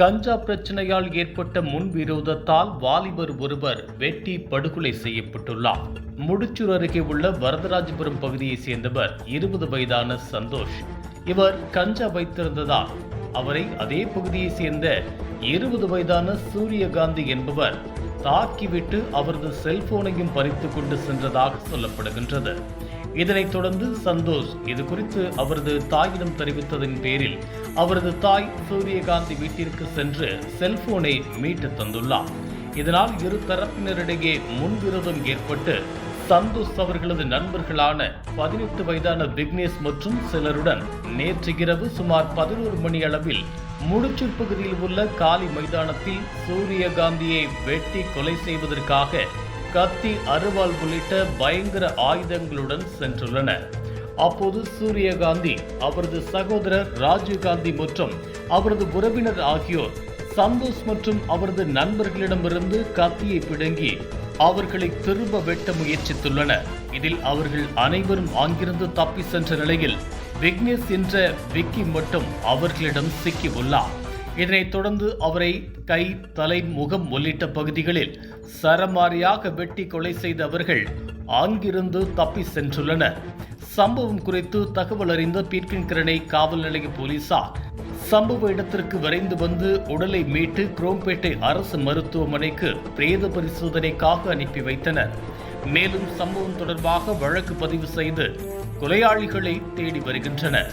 கஞ்சா பிரச்சனையால் ஏற்பட்ட முன்விரோதத்தால் வாலிபர் ஒருவர் வெட்டி படுகொலை செய்யப்பட்டுள்ளார். முடிச்சூர் அருகே உள்ள வரதராஜபுரம் பகுதியைச் சேர்ந்தவர் இருபது வயதான சந்தோஷ். இவர் கஞ்சா வைத்திருந்ததால் அவரை அதே பகுதியைச் சேர்ந்த இருபது வயதான சூரியகாந்தி என்பவர் தாக்கிவிட்டு அவரது செல்போனையும் பறித்து கொண்டு சென்றதாக சொல்லப்படுகின்றது. இதனைத் தொடர்ந்து சந்தோஷ் இது குறித்து அவரது தாயிடம் தெரிவித்ததன் பேரில் அவரது தாய் சூரியகாந்தி வீட்டிற்கு சென்று செல்போனை மீட்டு தந்துள்ளார். இதனால் இரு தரப்பினரிடையே முன்விரோதம் ஏற்பட்டு சந்தோஷ் அவர்களது நண்பர்களான பதினெட்டு வயதான விக்னேஷ் மற்றும் சிலருடன் நேற்று இரவு சுமார் பதினோரு மணி அளவில் முடிச்சூர் பகுதியில் உள்ள காலி மைதானத்தில் சூரியகாந்தியை வெட்டி கொலை செய்வதற்காக கத்தி அருவாள் உள்ளிட்ட பயங்கர ஆயுதங்களுடன் சென்றுள்ளனர் அப்போது சூரியகாந்தி அவரது சகோதரர் ராஜீவ்காந்தி மற்றும் அவரது உறவினர் ஆகியோர் சந்தோஷ் மற்றும் அவரது நண்பர்களிடமிருந்து கத்தியை பிடுங்கி அவர்களை திரும்ப வெட்ட முயற்சித்துள்ளனர். இதில் அவர்கள் அனைவரும் அங்கிருந்து தப்பி சென்ற நிலையில் விக்னேஷ் என்ற விக்கி மட்டும் அவர்களிடம் சிக்கி உள்ளார் இதனைத் தொடர்ந்து அவரை கை தலை முகம் உள்ளிட்ட பகுதிகளில் சரமாரியாக வெட்டி கொலை செய்த அவர்கள் அங்கிருந்து தப்பி சென்றுள்ளனர். சம்பவம் குறித்து தகவல் அறிந்த பீர்க்கின்கிரணை காவல் நிலைய போலீசார் சம்பவ இடத்திற்கு விரைந்து வந்து உடலை மீட்டு குரோம்பேட்டை அரசு மருத்துவமனைக்கு பிரேத பரிசோதனைக்காக அனுப்பி வைத்தனர். மேலும் சம்பவம் தொடர்பாக வழக்கு பதிவு செய்து கொலையாளிகளை தேடி வருகின்றனர்.